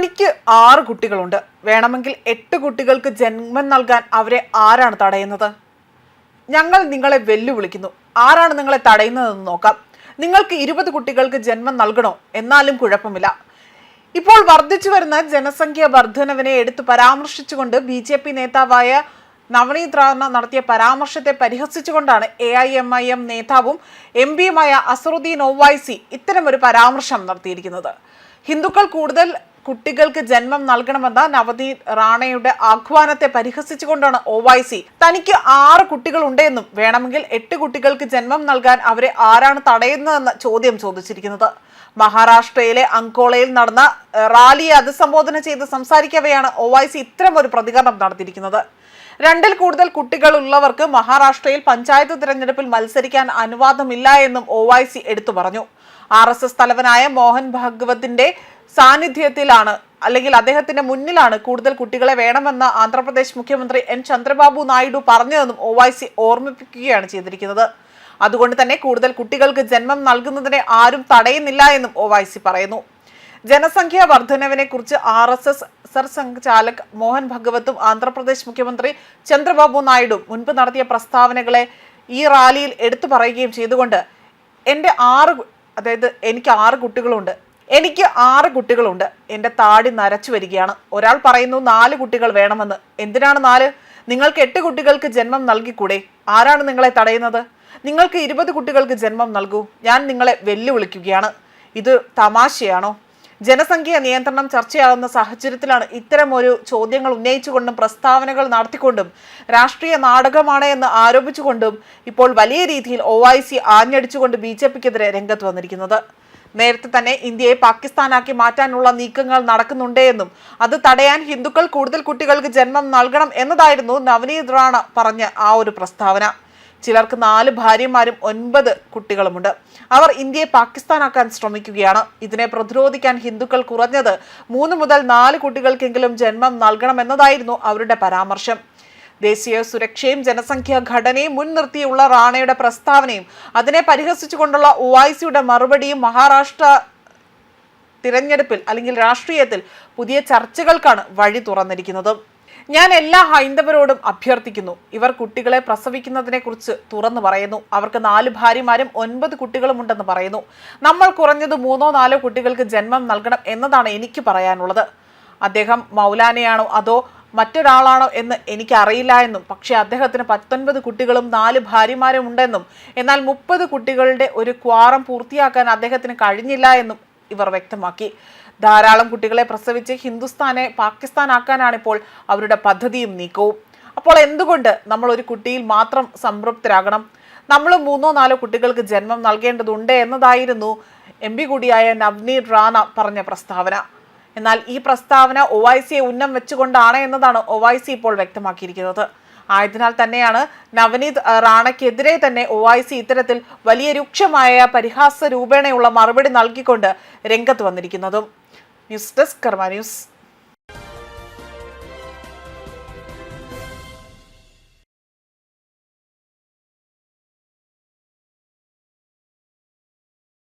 തനിക്ക് ആറ് കുട്ടികളുണ്ട്. വേണമെങ്കിൽ എട്ട് കുട്ടികൾക്ക് ജന്മം നൽകാൻ അവരെ ആരാണ് തടയുന്നത്? ഞങ്ങൾ നിങ്ങളെ വെല്ലുവിളിക്കുന്നു. ആരാണ് നിങ്ങളെ തടയുന്നതെന്ന് നോക്കാം. നിങ്ങൾക്ക് ഇരുപത് കുട്ടികൾക്ക് ജന്മം നൽകണോ? എന്നാലും കുഴപ്പമില്ല. ഇപ്പോൾ വർദ്ധിച്ചു വരുന്ന ജനസംഖ്യ വർധനവിനെ എടുത്തു പരാമർശിച്ചുകൊണ്ട് ബി ജെ പി നേതാവായ നവനീത് റാണ നടത്തിയ പരാമർശത്തെ പരിഹസിച്ചുകൊണ്ടാണ് A I M I M നേതാവും എം പിയുമായ അസറുദ്ദീൻ ഒവൈസി ഇത്തരമൊരു പരാമർശം നടത്തിയിരിക്കുന്നത്. ഹിന്ദുക്കൾ കൂടുതൽ കുട്ടികൾക്ക് ജന്മം നൽകണമെന്ന നവനീത് റാണയുടെ ആഹ്വാനത്തെ പരിഹസിച്ചുകൊണ്ടാണ് ഒവൈസി തനിക്ക് ആറ് കുട്ടികളുണ്ടെന്നും വേണമെങ്കിൽ എട്ട് കുട്ടികൾക്ക് ജന്മം നൽകാൻ അവരെ ആരാണ് തടയുന്നതെന്ന ചോദ്യം ചോദിച്ചിരിക്കുന്നത്. മഹാരാഷ്ട്രയിലെ അങ്കോളയിൽ നടന്ന റാലിയെ അഭിസംബോധന ചെയ്ത് സംസാരിക്കവെയാണ് ഒവൈസി ഇത്തരം ഒരു പ്രതികരണം നടത്തിയിരിക്കുന്നത്. രണ്ടിൽ കൂടുതൽ കുട്ടികൾ ഉള്ളവർക്ക് മഹാരാഷ്ട്രയിൽ പഞ്ചായത്ത് തിരഞ്ഞെടുപ്പിൽ മത്സരിക്കാൻ അനുവാദമില്ല എന്നും ഒവൈസി എടുത്തു പറഞ്ഞു. ആർ എസ് എസ് തലവനായ മോഹൻ ഭാഗവത്തിന്റെ സാന്നിധ്യത്തിലാണ് അല്ലെങ്കിൽ അദ്ദേഹത്തിന്റെ മുന്നിലാണ് കൂടുതൽ കുട്ടികളെ വേണമെന്ന് ആന്ധ്രാപ്രദേശ് മുഖ്യമന്ത്രി എൻ ചന്ദ്രബാബു നായിഡു പറഞ്ഞതെന്നും ഒ വൈ സി ഓർമ്മിപ്പിക്കുകയാണ് ചെയ്തിരിക്കുന്നത്. അതുകൊണ്ട് തന്നെ കൂടുതൽ കുട്ടികൾക്ക് ജന്മം നൽകുന്നതിനെ ആരും തടയുന്നില്ല എന്നും ഒ വൈ സി പറയുന്നു. ജനസംഖ്യാ വർധനവിനെ കുറിച്ച് R S S Sarsanghchalak Mohan ഭഗവത്തും Andhra Pradesh മുഖ്യമന്ത്രി ചന്ദ്രബാബു നായിഡു മുൻപ് നടത്തിയ പ്രസ്താവനകളെ ഈ റാലിയിൽ എടുത്തു പറയുകയും ചെയ്തുകൊണ്ട് എന്റെ ആറ് അതായത് എനിക്ക് ആറ് കുട്ടികളുണ്ട്. എനിക്ക് ആറ് കുട്ടികളുണ്ട്. എന്റെ താടി നരച്ചു വരികയാണ്. ഒരാൾ പറയുന്നു നാല് കുട്ടികൾ വേണമെന്ന്. എന്തിനാണ് നാല്? നിങ്ങൾക്ക് എട്ട് കുട്ടികൾക്ക് ജന്മം നൽകിക്കൂടെ? ആരാണ് നിങ്ങളെ തടയുന്നത്? നിങ്ങൾക്ക് ഇരുപത് കുട്ടികൾക്ക് ജന്മം നൽകൂ. ഞാൻ നിങ്ങളെ വെല്ലുവിളിക്കുകയാണ്. ഇത് തമാശയാണോ? ജനസംഖ്യ നിയന്ത്രണം ചർച്ചയാകുന്ന സാഹചര്യത്തിലാണ് ഇത്തരം ഒരു ചോദ്യങ്ങൾ ഉന്നയിച്ചുകൊണ്ടും പ്രസ്താവനകൾ നടത്തിക്കൊണ്ടും രാഷ്ട്രീയ നാടകമാണ് എന്ന് ആരോപിച്ചുകൊണ്ടും ഇപ്പോൾ വലിയ രീതിയിൽ ഒ ഐ സി ആഞ്ഞടിച്ചുകൊണ്ട് ബി ജെ പിക്കെതിരെ രംഗത്ത് വന്നിരിക്കുന്നത്. നേരത്തെ തന്നെ ഇന്ത്യയെ പാകിസ്ഥാനാക്കി മാറ്റാനുള്ള നീക്കങ്ങൾ നടക്കുന്നുണ്ടെന്നും അത് തടയാൻ ഹിന്ദുക്കൾ കൂടുതൽ കുട്ടികൾക്ക് ജന്മം നൽകണം എന്നതായിരുന്നു നവനീത് റാണ പറഞ്ഞ ആ ഒരു പ്രസ്താവന. ചിലർക്ക് നാല് ഭാര്യമാരും ഒൻപത് കുട്ടികളുമുണ്ട്. അവർ ഇന്ത്യയെ പാകിസ്ഥാനാക്കാൻ ശ്രമിക്കുകയാണ്. ഇതിനെ പ്രതിരോധിക്കാൻ ഹിന്ദുക്കൾ കുറഞ്ഞത് മൂന്ന് മുതൽ നാല് കുട്ടികൾക്കെങ്കിലും ജന്മം നൽകണമെന്നതായിരുന്നു അവരുടെ പരാമർശം. ദേശീയ സുരക്ഷയും ജനസംഖ്യാ ഘടനയും മുൻനിർത്തിയുള്ള റാണയുടെ പ്രസ്താവനയും അതിനെ പരിഹസിച്ചുകൊണ്ടുള്ള ഒവൈസിയുടെ മറുപടിയും മഹാരാഷ്ട്ര തിരഞ്ഞെടുപ്പിൽ അല്ലെങ്കിൽ രാഷ്ട്രീയത്തിൽ പുതിയ ചർച്ചകൾക്കാണ് വഴി തുറന്നിരിക്കുന്നത്. ഞാൻ എല്ലാ ഹൈന്ദവരോടും അഭ്യർത്ഥിക്കുന്നു. ഇവർ കുട്ടികളെ പ്രസവിക്കുന്നതിനെക്കുറിച്ച് തുറന്നു പറയുന്നു. അവർക്ക് നാല് ഭാര്യമാരും ഒൻപത് കുട്ടികളുമുണ്ടെന്ന് പറയുന്നു. നമ്മൾ കുറഞ്ഞത് മൂന്നോ നാലോ കുട്ടികൾക്ക് ജന്മം നൽകണം എന്നതാണ് എനിക്ക് പറയാനുള്ളത്. അദ്ദേഹം മൗലാനയാണോ അതോ മറ്റൊരാളാണോ എന്ന് എനിക്കറിയില്ല എന്നും പക്ഷേ അദ്ദേഹത്തിന് പത്തൊൻപത് കുട്ടികളും നാല് ഭാര്യമാരും ഉണ്ടെന്നും എന്നാൽ മുപ്പത് കുട്ടികളുടെ ഒരു ക്വാറം പൂർത്തിയാക്കാൻ അദ്ദേഹത്തിന് കഴിഞ്ഞില്ല എന്നും ഇവർ വ്യക്തമാക്കി. ധാരാളം കുട്ടികളെ പ്രസവിച്ച് ഹിന്ദുസ്ഥാനെ പാകിസ്ഥാനാക്കാനാണ് ഇപ്പോൾ അവരുടെ പദ്ധതിയും നീക്കവും. അപ്പോൾ എന്തുകൊണ്ട് നമ്മൾ ഒരു കുട്ടിയിൽ മാത്രം സംതൃപ്തരാകണം? നമ്മൾ മൂന്നോ നാലോ കുട്ടികൾക്ക് ജന്മം നൽകേണ്ടതുണ്ട് എന്നതായിരുന്നു എം പി കൂടിയായ നവ്നീർ റാണ പറഞ്ഞ പ്രസ്താവന. എന്നാൽ ഈ പ്രസ്താവന ഒ ഐ സിയെ ഉന്നം വെച്ചുകൊണ്ടാണ് എന്നതാണ് ഒ ഐ സി ഇപ്പോൾ വ്യക്തമാക്കിയിരിക്കുന്നത്. ആയതിനാൽ തന്നെയാണ് നവനീത് റാണയ്ക്കെതിരെ തന്നെ ഒ ഐ സി ഇത്തരത്തിൽ വലിയ രൂക്ഷമായ പരിഹാസ രൂപേണയുള്ള മറുപടി നൽകിക്കൊണ്ട് രംഗത്ത് വന്നിരിക്കുന്നതും. News desk Karma news.